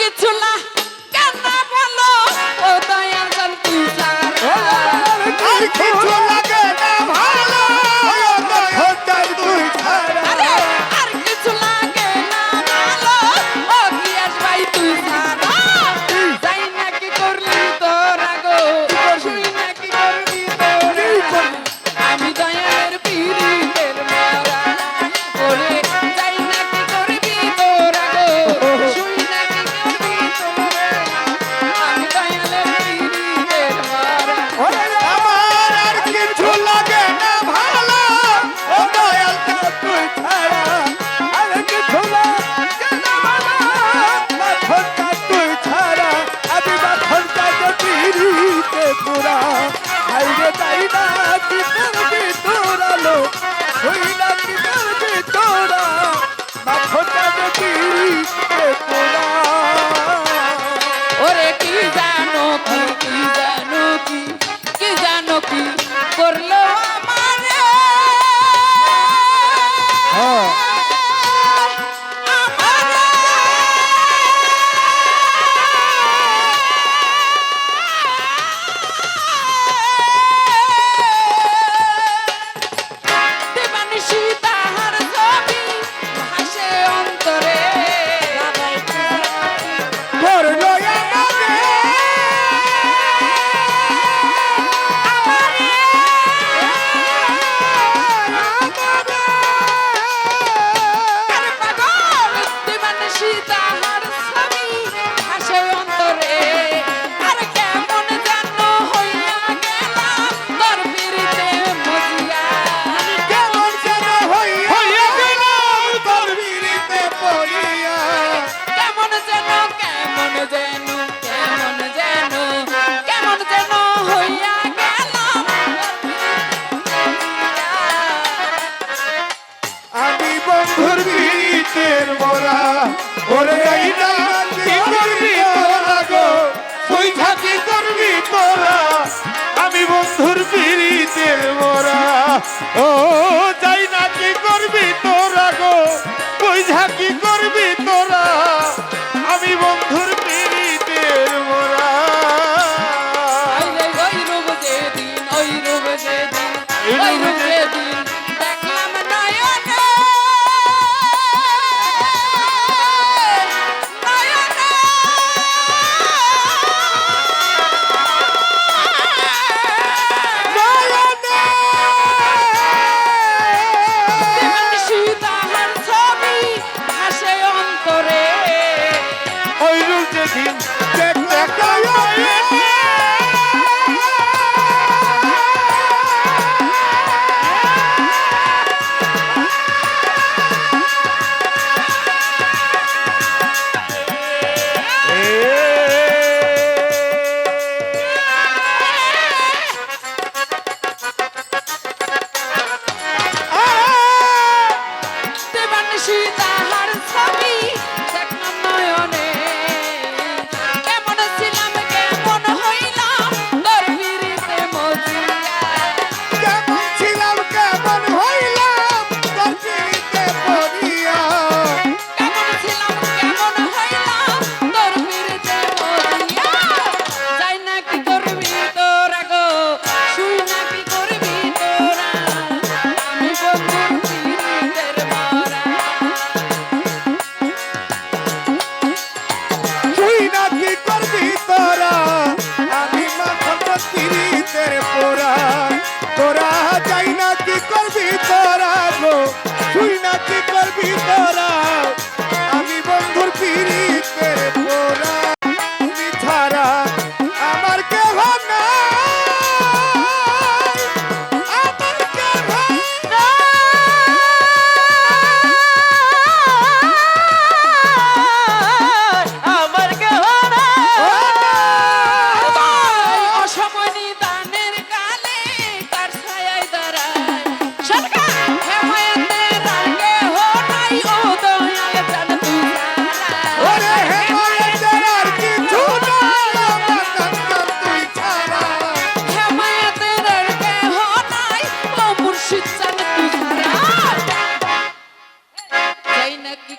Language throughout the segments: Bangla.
Get to tonight. পড়িয়া কেমন যেন কেমন যেন কেমন যেন কেমন যেন হইয়া গেল। আমি বন্ধুর বিতের মোরা ওরে গাইনা করবি তোরা গো তুই থাকি করবি তোরা আমি বন্ধুর বিরিতের মোরা ও যাই না কি করবি তো? うねね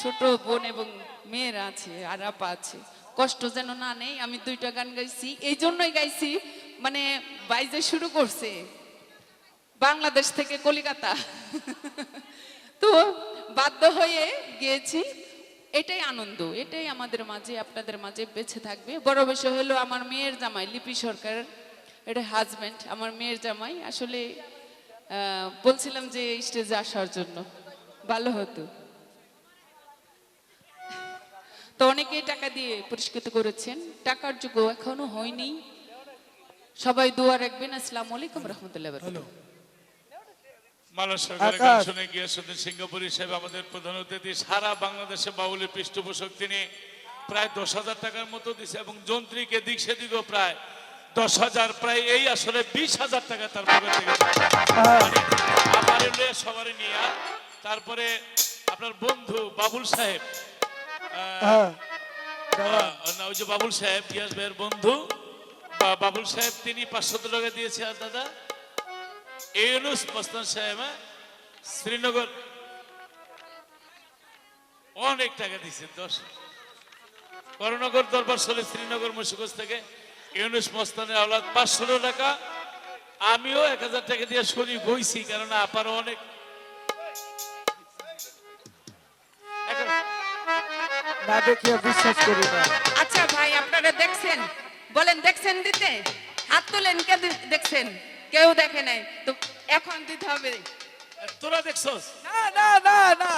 ছোট বোন এবং মেয়েরা আছে আর আপা আছে। কষ্ট যেন না নেই, আমি দুইটা গান গাইছি। এই জন্যই গাইছি মানে বাইজে শুরু করছে। বাংলাদেশ থেকে কলিকাতা। তো বাধ্য হয়ে গিয়েছি, এটাই আনন্দ, এটাই আমাদের মাঝে, আপনাদের মাঝে বেঁচে থাকবে। বড় বিষয় হলো আমার মেয়ের জামাই, লিপি সরকার এটা হাজব্যান্ড আমার মেয়ের জামাই। আসলে বলছিলাম যে স্টেজে আসার জন্য, ভালো হতো। তো অনেকেই টাকা দিয়ে পুরস্কৃত করেছেন। টাকার যুগ এখনও হয়নি। সবাই দোয়া রাখবেন। আসসালামু আলাইকুম রহমতুল্লাহ মালা সরকারের গান শুনে গিয়ে শুনতেন সিঙ্গাপুর হিসেবে আমাদের প্রধান অতিথি। সারা বাংলাদেশে বাউলের পৃষ্ঠপোষক তিনি প্রায় দশ হাজার টাকার মতো দিছে এবং যন্ত্রীকে দিক সেদিকও প্রায় দশ হাজার প্রায় এই আসলে বিশ হাজার টাকা তার পকেট থেকে মানে আমার সবারই নিয়ে তারপরে আপনার বন্ধু বাবুল সাহেব যে বাবুল সাহেব ভাইয়ের বন্ধু বাবুল সাহেব, তিনি পাঁচশো টাকা দিয়েছে, আর দাদা মস্তান সাহেব হ্যাঁ? শ্রীনগর। অনেক টাকা দিয়েছে, দশ। করনগর দরবার চলে শ্রীনগর, মুন্সিগঞ্জ থেকে। ইউনুস মস্তানের আওলাদ পাঁচশো টাকা। আমিও এক হাজার টাকা দিয়ে শরীর বইছি কারণ আপারও অনেক না দেখিয়ে বিশ্বাস করি না। আচ্ছা ভাই আপনারা দেখছেন? বলেন দেখছেন দিতে? হাত তোলেন কে দেখছেন? কেউ দেখে নাই। তো এখন দিতে হবে। তোরা দেখছস? না না না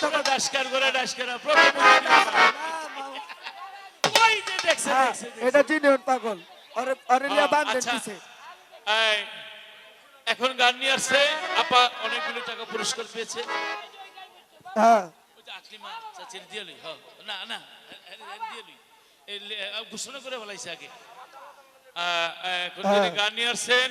তোরা ওই যে। এটা জিনিয়ন পাগল। বান্ধেন। দিছে। এখন গান নিয়ে আসছে। আপা অনেকগুলো টাকা পুরস্কার পেয়েছে। হ্যাঁ। আকলিমা চাচির দিয়ে লই। না না দিয়ে লই। ঘোষণা করে বলাইছে আগে হ্যাঁ। গান নিয়ে আসছেন